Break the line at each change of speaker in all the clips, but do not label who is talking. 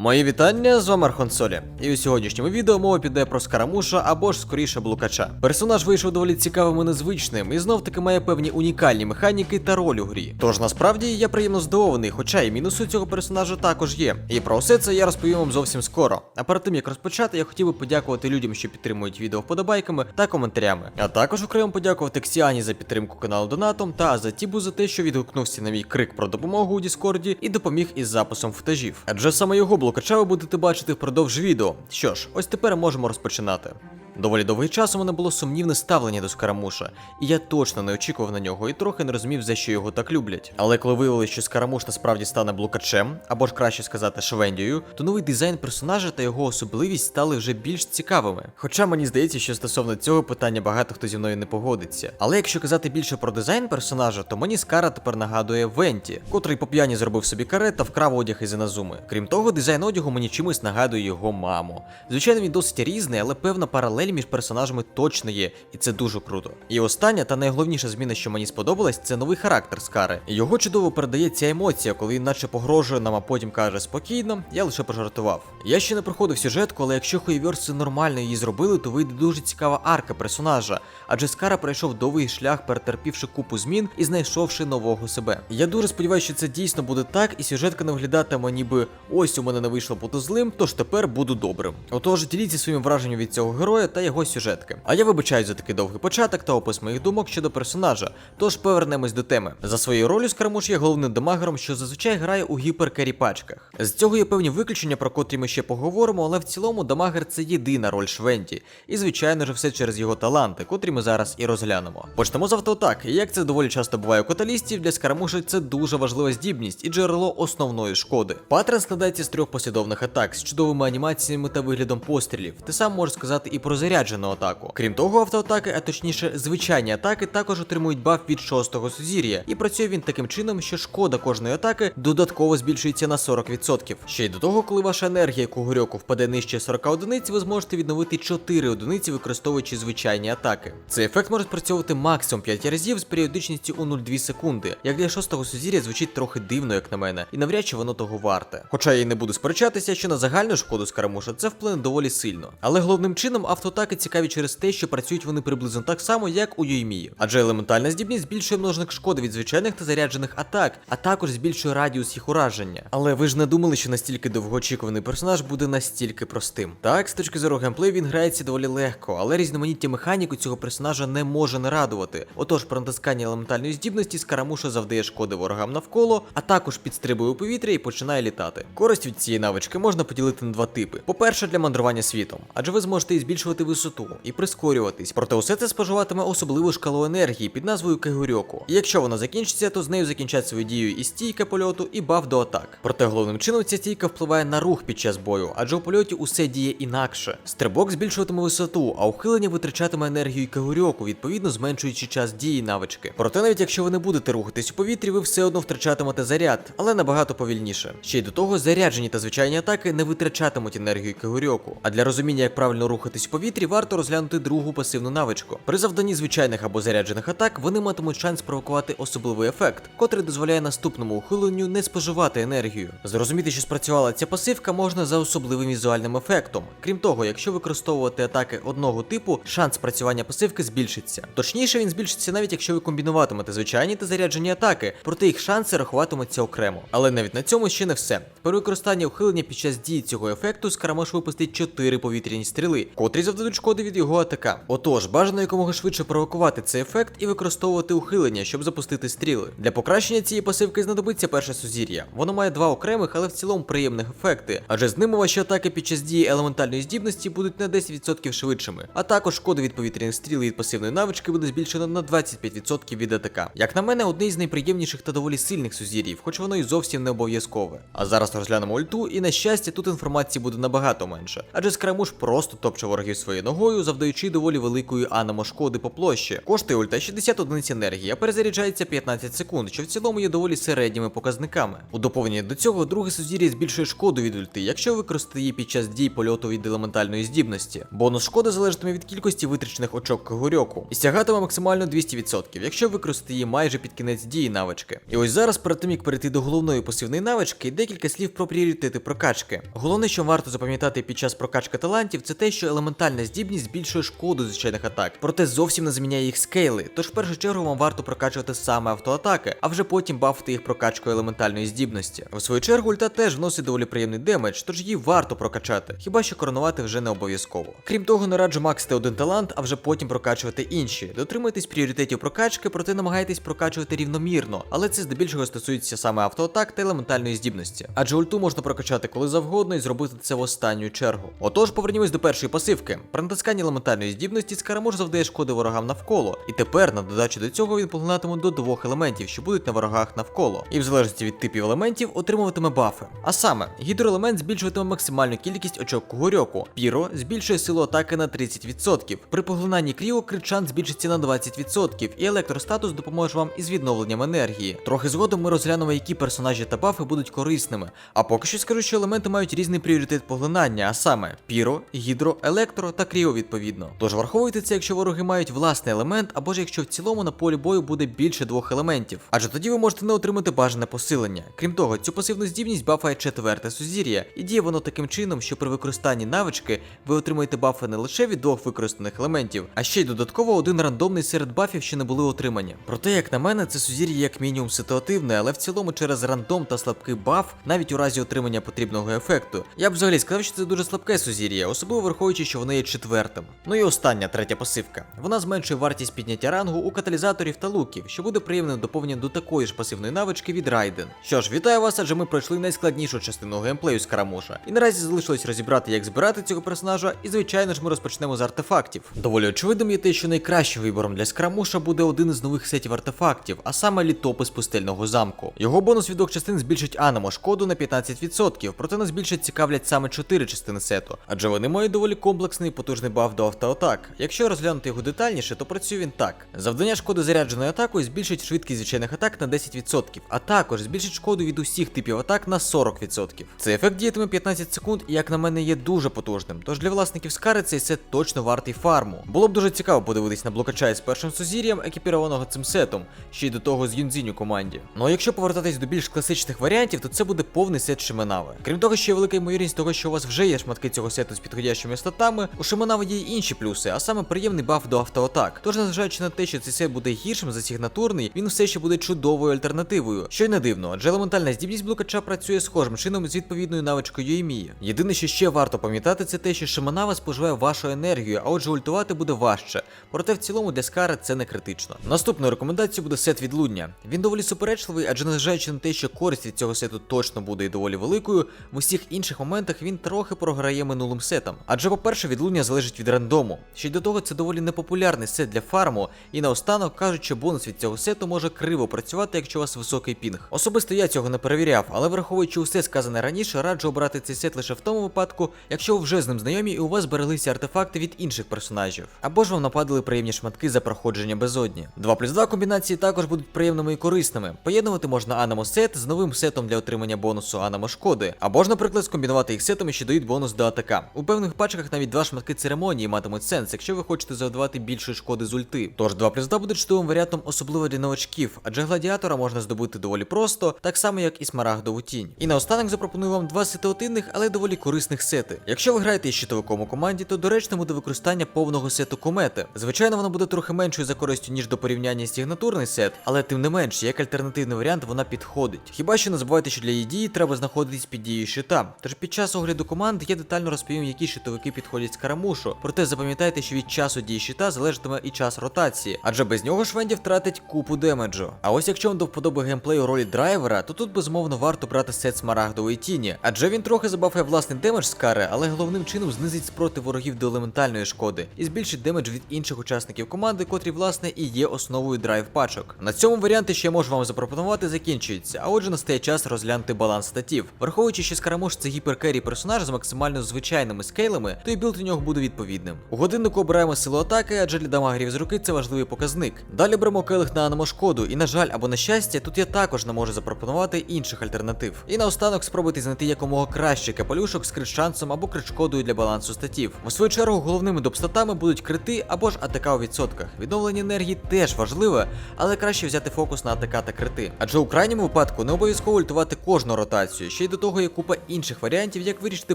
Мої вітання, з вами Архон Солі. І у сьогоднішньому відео мова піде про Скарамуша або ж скоріше блукача. Персонаж вийшов доволі цікавим і незвичним, і знов таки має певні унікальні механіки та роль у грі. Тож насправді я приємно здивований, хоча і мінуси цього персонажа також є. І про все це я розповім вам зовсім скоро. А перед тим як розпочати, я хотів би подякувати людям, що підтримують відео вподобайками та коментарями. А також окремо подякувати Ксіані за підтримку каналу Донатом та Азатібу за те, що відгукнувся на мій крик про допомогу у Діскорді і допоміг із записом футажів. Адже саме його блокача ви будете бачити впродовж відео. Що ж, ось тепер можемо розпочинати. Доволі довгий час у мене було сумнівне ставлення до Скарамуша, і я точно не очікував на нього і трохи не розумів, за що його так люблять. Але коли виявилось, що Скарамуш насправді стане блукачем, або ж краще сказати Швендією, то новий дизайн персонажа та його особливість стали вже більш цікавими. Хоча мені здається, що стосовно цього питання багато хто зі мною не погодиться. Але якщо казати більше про дизайн персонажа, то мені Скара тепер нагадує Венті, котрий по п'яні зробив собі каре та вкрав одяг із Іназуми. Крім того, дизайн одягу мені чимось нагадує його маму. Звичайно, він досить різний, але певна паралель між персонажами точно є, і це дуже круто. І остання та найголовніша зміна, що мені сподобалась, це новий характер Скари. Його чудово передає ця емоція, коли він наче погрожує нам, а потім каже спокійно, я лише пожартував. Я ще не проходив сюжетку, але якщо хуєвірси нормально її зробили, то вийде дуже цікава арка персонажа, адже Скара пройшов довгий шлях, перетерпівши купу змін і знайшовши нового себе. Я дуже сподіваюся, що це дійсно буде так, і сюжетка не виглядатиме, ніби ось у мене не вийшло бути злим, тож тепер буду добрим. Отож, діліться своїм враженням від цього героя та його сюжетки. А я вибачаю за такий довгий початок та опис моїх думок щодо персонажа. Тож повернемось до теми. За своєю ролью Скарамуш є головним дамагером, що зазвичай грає у гіперкері пачках. З цього є певні виключення, про котрі ми ще поговоримо, але в цілому дамагер це єдина роль Швенті. І звичайно ж все через його таланти, котрі ми зараз і розглянемо. Почнемо з автоатак. Як це доволі часто буває у каталістів, для Скарамуша це дуже важлива здібність і джерело основної шкоди. Паттерн складається з трьох послідовних атак з чудовими анімаціями та виглядом пострілів. Ти сам можеш сказати і про заряджену атаку. Крім того, автоатаки, а точніше, звичайні атаки також отримують баф від шостого сузір'я, і працює він таким чином, що шкода кожної атаки додатково збільшується на 40%. Ще й до того, коли ваша енергія Кугурьоку впаде нижче 40 одиниць, ви зможете відновити 4 одиниці, використовуючи звичайні атаки. Цей ефект може спрацьовувати максимум 5 разів з періодичністю у 0,2 секунди. Як для шостого сузір'я звучить трохи дивно, як на мене, і навряд чи воно того варте. Хоча я й не буду сперечатися, що на загальну шкоду скарамуша це вплине доволі сильно. Але головним чином автоатаки цікаві через те, що працюють вони приблизно так само, як у Юймії. Адже елементальна здібність збільшує множник шкоди від звичайних та заряджених атак, а також збільшує радіус їх ураження. Але ви ж не думали, що настільки довгоочікуваний персонаж буде настільки простим. Так, з точки зору геймплею він грається доволі легко, але різноманіття механік у цього персонажа не може не радувати. Отож, при натисканні елементальної здібності скарамуша завдає шкоди ворогам навколо, а також підстрибує у повітря і починає літати. Користь від цієї навички можна поділити на два типи: по-перше, для мандрування світом, адже ви зможете і збільшувати висоту і прискорюватись. Проте усе це споживатиме особливу шкалу енергії під назвою Кегурьоку. І якщо вона закінчиться, то з нею закінчать свою дію і стійка польоту, і баф до атак. Проте головним чином ця стійка впливає на рух під час бою, адже у польоті усе діє інакше. Стрибок збільшуватиме висоту, а ухилення витрачатиме енергію Кегурьоку, відповідно зменшуючи час дії навички. Проте навіть якщо ви не будете рухатись у повітрі, ви все одно втрачатимете заряд, але набагато повільніше. Ще й до того, заряджені та звичайні атаки не витрачатимуть енергію Кегурьоку. А для розуміння, як правильно рухатись у повітрі, варто розглянути другу пасивну навичку. При завданні звичайних або заряджених атак вони матимуть шанс провокувати особливий ефект, котрий дозволяє наступному ухиленню не споживати енергію. Зрозуміти, що спрацювала ця пасивка, можна за особливим візуальним ефектом. Крім того, якщо використовувати атаки одного типу, шанс спрацювання пасивки збільшиться. Точніше, він збільшиться навіть якщо ви комбінуватимете звичайні та заряджені атаки, проте їх шанси рахуватимуться окремо. Але навіть на цьому ще не все. При використанні ухилення під час дії цього ефекту Скарамош випустить 4 повітряні стріли, котрі завдадуть шкоди від його атака. Отож, бажано якомога швидше провокувати цей ефект і використовувати ухилення, щоб запустити стріли. Для покращення цієї пасивки знадобиться перше сузір'я. Воно має два окремих, але в цілому приємних ефекти, адже з ними ваші атаки під час дії елементальної здібності будуть на 10% швидшими. А також шкода від повітряних стріл і від пасивної навички буде збільшена на 25% від АТК. Як на мене, одне із найприємніших та доволі сильних сузір'їв, хоч воно і зовсім не обов'язкове. А зараз розглянемо ульту, і на щастя, тут інформації буде набагато менше, адже скрамуш просто топче ворогів своєю ногою, завдаючи доволі великої анамо шкоди по площі. Коштує ульта 60 одиниць енергії, а перезаряджається 15 секунд, що в цілому є доволі середніми показниками. У доповнення до цього друге сузір'я збільшує шкоду від ульти, якщо використати її під час дій польоту від елементальної здібності. Бонус шкоди залежатиме від кількості витрачених очок Кагорьоку і сягатиме максимально 200%, якщо використати її майже під кінець дії навички. І ось зараз, перед тим як перейти до головної пасивної навички, декілька слів про пріоритети прокачки. Головне, що варто запам'ятати під час прокачки талантів, це те, що елементальна здібність збільшує шкоду звичайних атак, проте зовсім не заміняє їх скейли. Тож в першу чергу вам варто прокачувати саме автоатаки, а вже потім бафити їх прокачкою елементальної здібності. В свою чергу ульта теж вносить доволі приємний демедж, тож її варто прокачати, хіба що коронувати вже не обов'язково. Крім того, не раджу максити один талант, а вже потім прокачувати інші. Дотримуйтесь пріоритетів прокачки, проте намагайтесь прокачувати рівномірно, але це здебільшого стосується саме автоатак та елементальної здібності. Адже ульту можна прокачати коли завгодно і зробити це в останню чергу. Отож, повернімось до першої пасивки. При натисканні елементальної здібності скарамуш завдає шкоди ворогам навколо. І тепер, на додачу до цього, він поглинатиме до двох елементів, що будуть на ворогах навколо. І в залежності від типів елементів отримуватиме бафи. А саме, гідроелемент збільшуватиме максимальну кількість очок Кугорьоку. Піро збільшує силу атаки на 30%. При поглинанні Кріо критчан збільшиться на 20%, і електростатус допоможе вам із відновленням енергії. Трохи згодом ми розглянемо, які персонажі та бафи будуть корисними. А поки що скажу, що елементи мають різний пріоритет поглинання, а саме піро, гідро, електро та кріо відповідно. Тож враховуйте це, якщо вороги мають власний елемент, або ж якщо в цілому на полі бою буде більше двох елементів. Адже тоді ви можете не отримати бажане посилення. Крім того, цю пасивну здібність бафає четверте сузір'я, і діє воно таким чином, що при використанні навички ви отримуєте бафи не лише від двох використаних елементів, а ще й додатково один рандомний серед бафів, що не були отримані. Проте, як на мене, це сузір'я як мінімум ситуативне, але в цілому через рандом та слабкий баф, навіть у разі отримання потрібного ефекту. Я б взагалі сказав, що це дуже слабке сузір'я, особливо враховуючи, що воно є четвертим. Ну і остання третя пасивка. Вона зменшує вартість підняття рангу у каталізаторів та луків, що буде приємним доповненням до такої ж пасивної навички від Райден. Що ж, вітаю вас, адже ми пройшли найскладнішу частину геймплею з Карамуша. І наразі залишилось розібрати, як збирати цього персонажа, і звичайно ж ми розпочнемо з артефактів. Доволі очевидним є те, що найкращим вибором для Скрамуша буде один із нових сетів артефактів, а саме літопис пустельного замку. Його бонус від частин збільшить анамо шкоду на 15%, проте нас більше цікавлять саме 4 частини сету, адже вони мають доволі комплексний і потужний баф до автоатак. Якщо розглянути його детальніше, то працює він так: завдання шкоди зарядженою атакою збільшить швидкість звичайних атак на 10%, а також збільшить шкоду від усіх типів атак на 40%. Цей ефект діятиме 15 секунд і, як на мене, є дуже потужним. Тож для власників скари цей сет точно вартий фарму. Було б дуже цікаво подивитись на блокача із першим сузір'ям, екіпірованого цим сетом, ще й до того з Юнзінь у команді. Ну а якщо повертатись до більш класичних варіантів, то це буде повний сет Шименави. Крім того, що є велика ймовірність того, що у вас вже є шматки цього сету з підходящими статами, у Шименави є й інші плюси, а саме приємний баф до автоатак. Тож, незважаючи на те, що цей сет буде гіршим за сигнатурний, він все ще буде чудовою альтернативою. Що й не дивно, адже елементальна здібність блокача працює схожим чином з відповідною навичкою Ємії. Єдине, що ще варто пам'ятати, це те, що Шиманава споживає вашу енергію, а отже ультувати буде важче. Проте в цілому для Скара це не критично. Наступною рекомендацією буде сет відлуння. Він доволі суперечливий, адже незважаючи на те, що користь від цього сету точно буде і доволі великою, в усіх інших моментах він трохи програє минулим сетам. Адже, по-перше, відлуння залежить від рандому. Ще й до того, це доволі непопулярний сет для фарму, і наостанок кажуть, що бонус від цього сету може криво працювати, якщо у вас високий пінг. Особисто я цього не перевіряв, але враховуючи усе сказане раніше, раджу обрати цей сет лише в тому випадку, якщо ви вже з ним знайомі і у вас збереглися артефакти від інших персонажів, або ж вам нападали приємні шматки за проходження безодні. 2 плюс 2 комбінації також будуть приємними і корисними. Поєднувати можна Анамо сет з новим сетом для отримання бонусу Анамо шкоди, або ж, наприклад, скомбінувати їх сетами, що дають бонус до атака. У певних пачках навіть два шматки церемонії матимуть сенс, якщо ви хочете завдавати більше шкоди з ульти. Тож 2 плюс 2 буде чудовим варіантом, особливо для новачків, адже гладіатора можна здобути доволі просто, так само як і смарагдову тінь. І наостанок запропоную вам два ситуативних, але доволі корисних сети. Якщо ви граєте із щитовиком у команді, то доречно буде використання повного сету комети. Звичайно, воно буде трохи меншою за користю, ніж до порівняння з сигнатурний сет, але тим не менш, як альтернативний варіант, вона підходить. Хіба що не забувайте, що для її дії треба знаходитись під дією щита. Тож під час огляду команд я детально розповім, які щитовики підходять з карамушу. Проте запам'ятайте, що від часу дії щита залежатиме і час ротації, адже без нього Швенді втратить купу демеджу. А ось якщо вам до вподоби геймплей у ролі драйвера, то тут безумовно варто брати сет смарагдової тіні, адже він трохи забафає власний демедж з кари, але головним чином знизить спротив ворогів до елементальної шкоди і збільшить демедж від інших учасників команди, котрі власне і є основою драйв пачок. На цьому варіанти, що я можу вам запропонувати, закінчуються. А отже, настає час розглянути баланс статів. Враховуючи, що Скарамуш це гіперкері персонаж з максимально звичайними скейлами, то і білд у нього рахунок буде відповідним. У годиннику обираємо силу атаки, адже для дамагерів з руки це важливий показник. Далі беремо келих на аномошкоду, і на жаль або на щастя, тут я також не можу запропонувати інших альтернатив. І наостанок спробуйте знайти якомога кращий капелюшок з крит-шансом або крит-шкодою для балансу статів. У свою чергу головними допстатами будуть крити або ж АТК у відсотках. Відновлення енергії теж важливе, але краще взяти фокус на АТК та крити. Адже у крайньому випадку не обов'язково ультувати кожну ротацію. Ще й до того є купа інших варіантів, як вирішити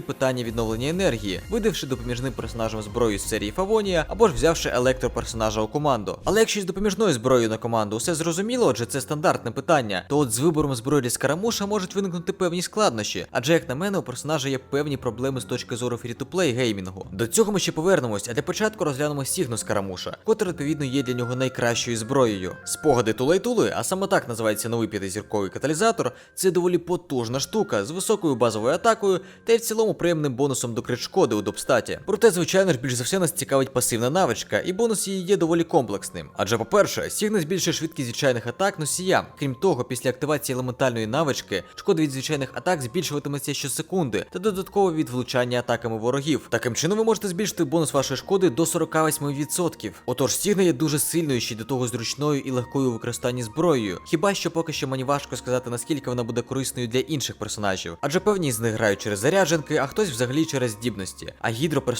питання відновлення енергії, видавши допоміжним персонажам зброю з серії Фавонія, або ж взявши електроперсонажа у команду. Але якщо з допоміжною зброєю на команду все зрозуміло, адже це стандартне питання, то от з вибором зброї для скарамуша можуть виникнути певні складнощі, адже як на мене, у персонажа є певні проблеми з точки зору фрі-то-плей геймінгу. До цього ми ще повернемось, а для початку розглянемо Сігну Скарамуша, котра відповідно є для нього найкращою зброєю. Спогади Тулей-Тули, а саме так називається новий п'ятизірковий каталізатор, це доволі потужна штука з високою базовою атакою та й в цілому приємним бонусом до крит шкоди у допстаті. Проте, звичайно ж, більш за все нас цікавить пасивна навичка, і бонус її є доволі комплексним. Адже, по-перше, Сігна збільшує швидкість звичайних атак носія. Крім того, після активації елементальної навички, шкода від звичайних атак збільшуватиметься щосекунди та додатково від влучання атаками ворогів. Таким чином ви можете збільшити бонус вашої шкоди до 48%. Отож, Сігна є дуже сильною ще до того зручною і легкою у використанні зброєю. Хіба що поки що мені важко сказати, наскільки вона буде корисною для інших персонажів, адже певні з них грають через зарядженки, а хтось взагалі через здібності. А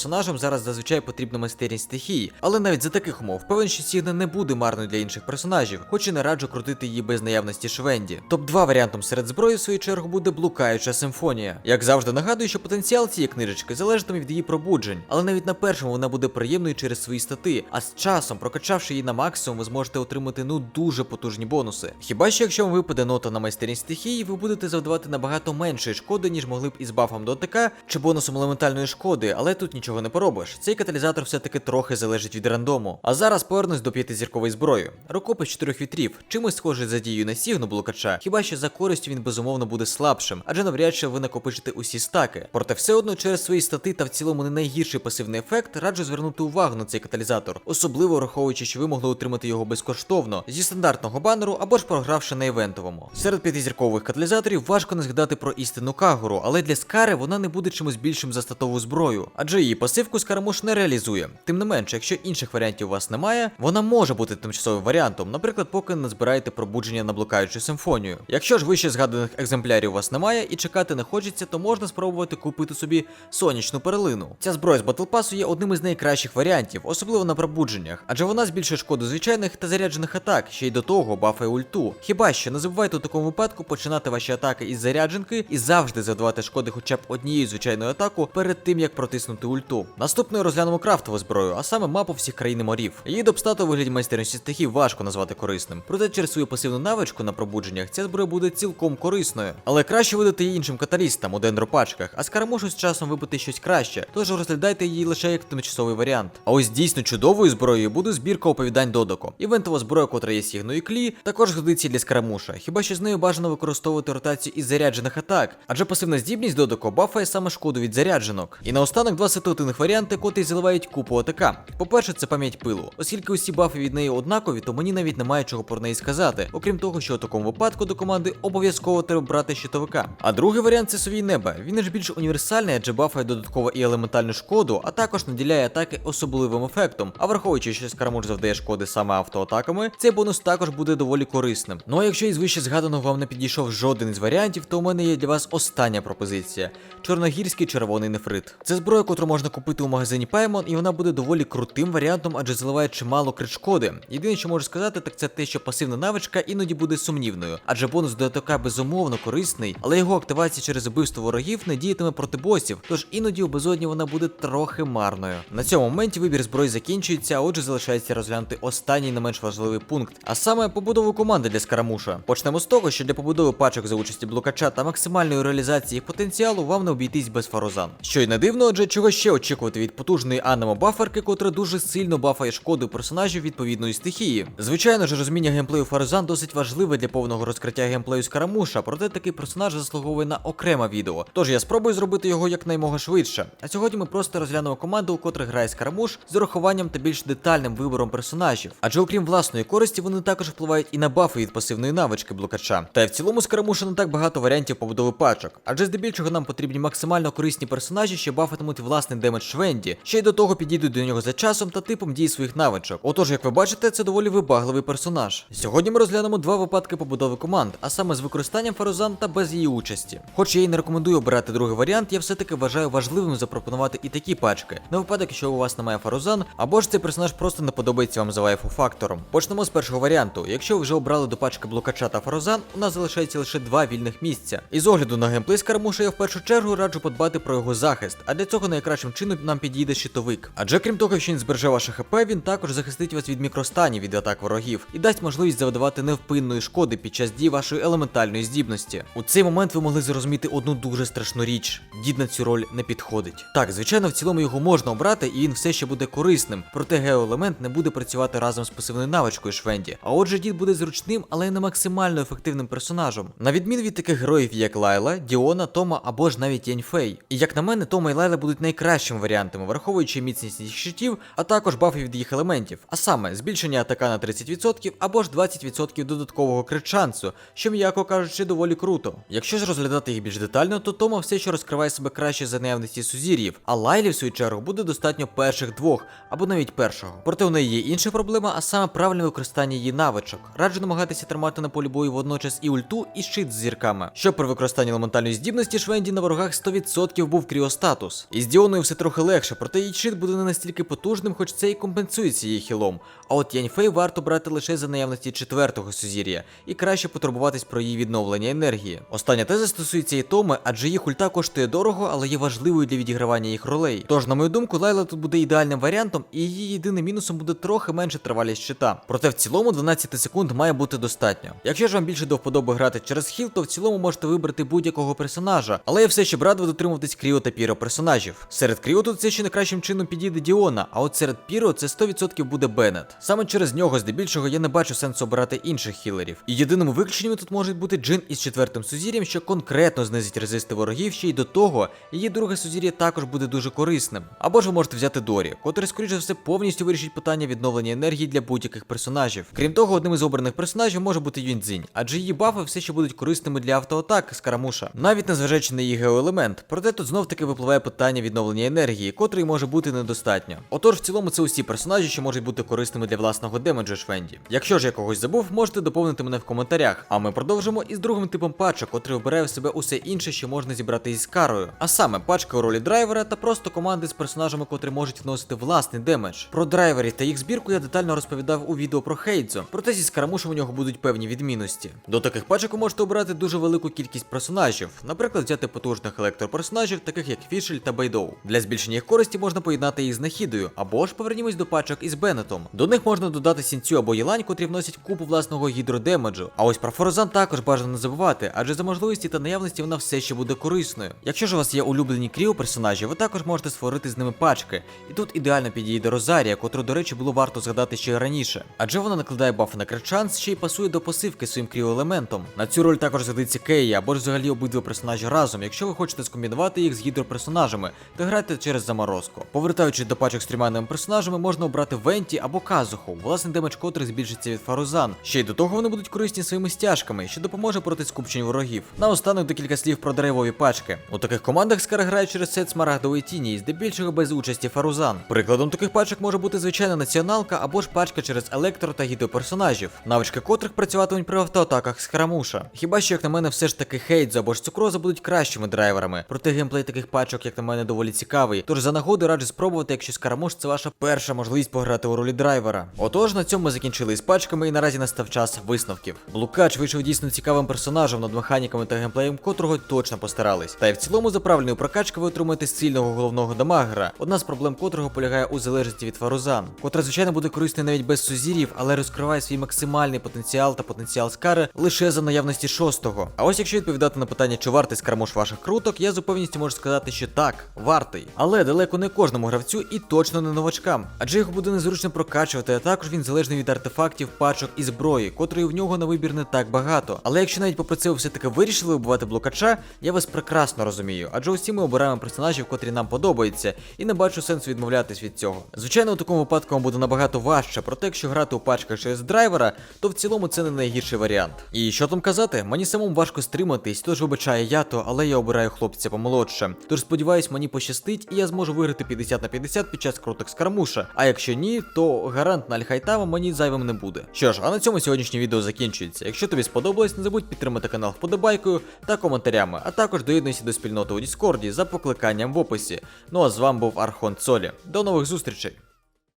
гідроперсонажам зараз зазвичай потрібна майстерність стихії, але навіть за таких умов певен, що Сігна не буде марною для інших персонажів, хоч і не раджу крутити її без наявності швенді. Топ 2 варіантом серед зброї, в свою чергу, буде блукаюча симфонія. Як завжди нагадую, що потенціал цієї книжечки залежатиме від її пробуджень, але навіть на першому вона буде приємною через свої стати, а з часом, прокачавши її на максимум, ви зможете отримати ну дуже потужні бонуси. Хіба що якщо вам випаде нота на майстерність стихії, ви будете завдавати набагато меншої шкоди, ніж могли б із бафом до АТК чи бонусом елементальної шкоди, але тут нічого не поробиш. Цей каталізатор все-таки трохи залежить від рандому. А зараз повернусь до п'ятизіркової зброї. Рукопис чотирьох вітрів, чимось схожий за дією на сігну блукача, хіба що за користю він безумовно буде слабшим, адже навряд чи ви накопичите усі стаки. Проте все одно через свої стати та в цілому не найгірший пасивний ефект раджу звернути увагу на цей каталізатор, особливо враховуючи, що ви могли отримати його безкоштовно зі стандартного банеру або ж програвши на івентовому. Серед п'ятизіркових каталізаторів важко не згадати про істинну кагуру, але для скари вона не буде чимось більшим за статову зброю, адже її пасивку скарамуш не реалізує. Тим не менше, якщо інших варіантів у вас немає, вона може бути тимчасовим варіантом, наприклад, поки не збираєте пробудження на блукаючу симфонію. Якщо ж вище згаданих екземплярів у вас немає і чекати не хочеться, то можна спробувати купити собі сонячну перлину. Ця зброя з батлпасу є одним із найкращих варіантів, особливо на пробудженнях, адже вона збільшує шкоду звичайних та заряджених атак, ще й до того бафає ульту. Хіба що не забувайте у такому випадку починати ваші атаки із зарядженки і завжди завдавати шкоди хоча б однією звичайною атаку перед тим як протиснути ульту. Наступною розглянемо крафтову зброю, а саме мапу всіх країн морів. Її допстату вигляді майстерності стихій важко назвати корисним. Проте через свою пасивну навичку на пробудженнях ця зброя буде цілком корисною. Але краще видати її іншим каталістам у дендропачках, а скарамушу з часом вибити щось краще, тож розглядайте її лише як тимчасовий варіант. А ось дійсно чудовою зброєю буде збірка оповідань Додоко. Івентова зброя, котра є сігною клі, також годиться для скарамуша. Хіба що з нею бажано використовувати ротацію із заряджених атак, адже пасивна здібність Додоко бафає саме шкоду від зарядженок. І наостанок два ситуативних варіанти, котрі заливають купу АТК. По-перше, це пам'ять пилу. Оскільки усі бафи від неї однакові, то мені навіть немає чого про неї сказати. Окрім того, що у такому випадку до команди обов'язково треба брати щитовика. А другий варіант це совій неба. Він ж більш універсальний, адже бафає додатково і елементальну шкоду, а також наділяє атаки особливим ефектом. А враховуючи, що скарамуш завдає шкоди саме автоатаками, цей бонус також буде доволі корисним. Ну а якщо із вище згаданого вам не підійшов жоден із варіантів, то у мене є для вас остання пропозиція: чорногірський червоний нефрит. Це зброя, котру можна купити у магазині Paimon, і вона буде доволі крутим варіантом, адже заливає чимало крит шкоди. Єдине, що можу сказати, так це те, що пасивна навичка іноді буде сумнівною, адже бонус до атака безумовно корисний, але його активація через вбивство ворогів не діятиме проти босів, тож іноді у безодні вона буде трохи марною. На цьому моменті вибір зброї закінчується, а отже залишається розглянути останній не менш важливий пункт, а саме побудову команди для скарамуша. Почнемо з того, що для побудови пачок за участі блокача та максимальної реалізації їх потенціалу вам не обійтись без фарозан. Що й не дивно, адже чого ще очікувати від потужної анемо баферки, котра дуже сильно бафає шкоду персонажів відповідної стихії. Звичайно ж, розуміння геймплею фарозан досить важливе для повного розкриття геймплею скарамуша, проте такий персонаж заслуговує на окреме відео. Тож я спробую зробити його якнаймога швидше. А сьогодні ми просто розглянемо команду, у котрих грає скарамуш, з урахуванням та більш детальним вибором персонажів. Адже окрім власної користі, вони також впливають і на бафи від пасивної навички блокача. Та й в цілому скарамуша не так багато варіантів побудови пачок, адже здебільшого нам потрібні максимально корисні персонажі, що бафатимуть власний демедж демедж Швенді, ще й до того підійдуть до нього за часом та типом дій своїх навичок. Отож, як ви бачите, це доволі вибагливий персонаж. Сьогодні ми розглянемо два випадки побудови команд, а саме з використанням Фарузан та без її участі. Хоч я і не рекомендую обирати другий варіант, я все-таки вважаю важливим запропонувати і такі пачки, на випадок, якщо у вас немає Фарузан, або ж цей персонаж просто не подобається вам за вайфу фактором. Почнемо з першого варіанту. Якщо ви вже обрали до пачки блокача та Фарузан, у нас залишається лише два вільних місця. І з огляду на геймплей Скармуша я в першу чергу раджу подбати про його захист, а для цього найкращим чином нам підійде щитовик. Адже крім того, що він збереже ваше ХП, він також захистить вас від мікростанів від атак ворогів і дасть можливість завдавати невпинної шкоди під час дії вашої елементальної здібності. У цей момент ви могли зрозуміти одну дуже страшну річ: дід на цю роль не підходить. Так, звичайно, в цілому його можна обрати, і він все ще буде корисним, проте геоелемент не буде працювати разом з пасивною навичкою Швенді. А отже, дід буде зручним, але не максимально ефективним персонажем. На відміну від таких героїв, як Лайла, Діона, Тома або ж навіть Яньфей. І як на мене, Тома і Лайла будуть найкращими варіантами, враховуючи міцність їх щитів, а також бафи від їх елементів. А саме збільшення атака на 30% або ж 20% додаткового крит-шансу, що м'яко кажучи, доволі круто. Якщо ж розглядати їх більш детально, то Тома все ще розкриває себе краще за наявності сузір'їв, а Лайлі, в свою чергу, буде достатньо перших двох або навіть першого. Проте у неї є інша проблема, а саме правильне використання її навичок. Раджу намагатися тримати на полі бою водночас і ульту, і щит з зірками. Щоб при використанні елементальної здібності Швенді на ворогах 100% був кріостатус. І з Діоною все трохи легше, проте її щит буде не настільки потужним, хоч це і компенсується її хілом. А от Яньфей варто брати лише за наявності четвертого сузір'я, і краще потурбуватись про її відновлення енергії. Остання теза стосується і Томи, адже їх ульта коштує дорого, але є важливою для відігравання їх ролей. Тож, на мою думку, Лайла тут буде ідеальним варіантом, і її єдиним мінусом буде трохи менше тривалість щита. Проте в цілому 12 секунд має бути достатньо. Якщо ж вам більше до вподоби грати через хіл, то в цілому можете вибрати будь-якого персонажа, але я все ще б радив дотримуватись кріо та піро персонажів. Серед кріо тут це ще не кращим чином підійде Діона, а от серед піро це 100% буде Беннет. Саме через нього, здебільшого, я не бачу сенсу обирати інших хілерів. І єдиними виключеннями тут можуть бути Джин із четвертим сузір'ям, що конкретно знизить резисти ворогів, ще й до того, її друге сузір'я також буде дуже корисним. Або ж ви можете взяти Дорі, котрий, скоріше все, повністю вирішить питання відновлення енергії для будь-яких персонажів. Крім того, одним із обраних персонажів може бути Юньцзінь, адже її бафи все ще будуть корисними для автоатак з Карамуша, навіть незважаючи на її геоелемент. Проте тут знов таки випливає питання відновлення енергії, котрої може бути недостатньо. Отож, в цілому, це усі персонажі, що можуть бути корисними для власного демеджу Швенді. Якщо ж я когось забув, можете доповнити мене в коментарях. А ми продовжимо із другим типом пачок, котрий обирає в себе усе інше, що можна зібрати із карою. А саме пачка у ролі драйвера та просто команди з персонажами, котрі можуть вносити власний демедж. Про драйверів та їх збірку я детально розповідав у відео про Хейдзо, проте зі скарамушем у нього будуть певні відмінності. До таких пачок ви можете обирати дуже велику кількість персонажів, наприклад, взяти потужних електроперсонажів, таких як Фішель та Бейдоу. Для збільшення їх користі можна поєднати їх з Нахідою, або ж повернімось до пачок із Беннетом. До них можна додати сінцю або Єлань, котрі вносять купу власного гідродемеджу. А ось про Форозан також бажано не забувати, адже за можливості та наявності вона все ще буде корисною. Якщо ж у вас є улюблені кріо персонажі, ви також можете створити з ними пачки. І тут ідеально підійде Розарія, котру, до речі, було варто згадати ще раніше. Адже вона накладає бафи на кричанс, ще й пасує до пасивки своїм кріоелементом. На цю роль також згодиться Кея, або ж взагалі обидва персонажі разом, якщо ви хочете скомбінувати їх з гідроперсонажами та грати через заморозку. Повертаючись до пачок з трьома персонажами, можна обрати Венті або Казуху, власний демедж котрих збільшиться від Фарузан. Ще й до того вони будуть корисні своїми стяжками, що допоможе проти скупчень ворогів. Наостанок декілька слів про деревові пачки. У таких командах Скар грає через сет смарагдової тіні, і здебільшого без участі Фарузан. Прикладом таких пачок може бути звичайна націоналка або ж пачка через електро та гідроперсонажів, навички котрих працюватимуть при автоатаках з Харамуша. Хіба що, як на мене, все ж таки Хейдзо або ж Цукроза будуть кращими драйверами. Проте геймплей таких пачок, як на мене, доволі цікавий. Тож за нагоди раджу спробувати, якщо Скарамуш це ваша перша можливість пограти у ролі драйвера. Отож, на цьому ми закінчили з пачками, і наразі настав час висновків. Блукач вийшов дійсно цікавим персонажем, над механіками та геймплеєм котрого точно постарались. Та й в цілому за правильною прокачкою ви отримаєте сильного головного дамагера, одна з проблем котрого полягає у залежності від Фарузан, котра, звичайно, буде корисна навіть без сузір'їв, але розкриває свій максимальний потенціал та потенціал скари лише за наявності шостого. А ось якщо відповідати на питання, чи вартий скармуш ваших круток, я з упевненістю можу сказати, що так, вартий. Але далеко не кожному гравцю і точно не новачкам, адже його буде незручно прокачувати, а також він залежний від артефактів, пачок і зброї, котрої в нього на вибір не так багато. Але якщо навіть попри це ви все-таки вирішили вбивати блокача, я вас прекрасно розумію, адже усі ми обираємо персонажів, котрі нам подобаються, і не бачу сенсу відмовлятись від цього. Звичайно, у такому випадку вам буде набагато важче, проте якщо грати у пачках через драйвера, то в цілому це не найгірший варіант. І що там казати, мені самому важко стриматись, тож вибачаю я то, але я обираю хлопця помолодше. Тож сподіваюсь, мені пощастить. Підходить, і я зможу виграти 50 на 50 під час крутих скармуша. А якщо ні, то гарант на Альхайтава мені зайвим не буде. Що ж, а на цьому сьогоднішнє відео закінчується. Якщо тобі сподобалось, не забудь підтримати канал вподобайкою та коментарями, а також доєднуйся до спільноти у Діскорді за покликанням в описі. Ну а з вами був Архон Солі. До нових зустрічей!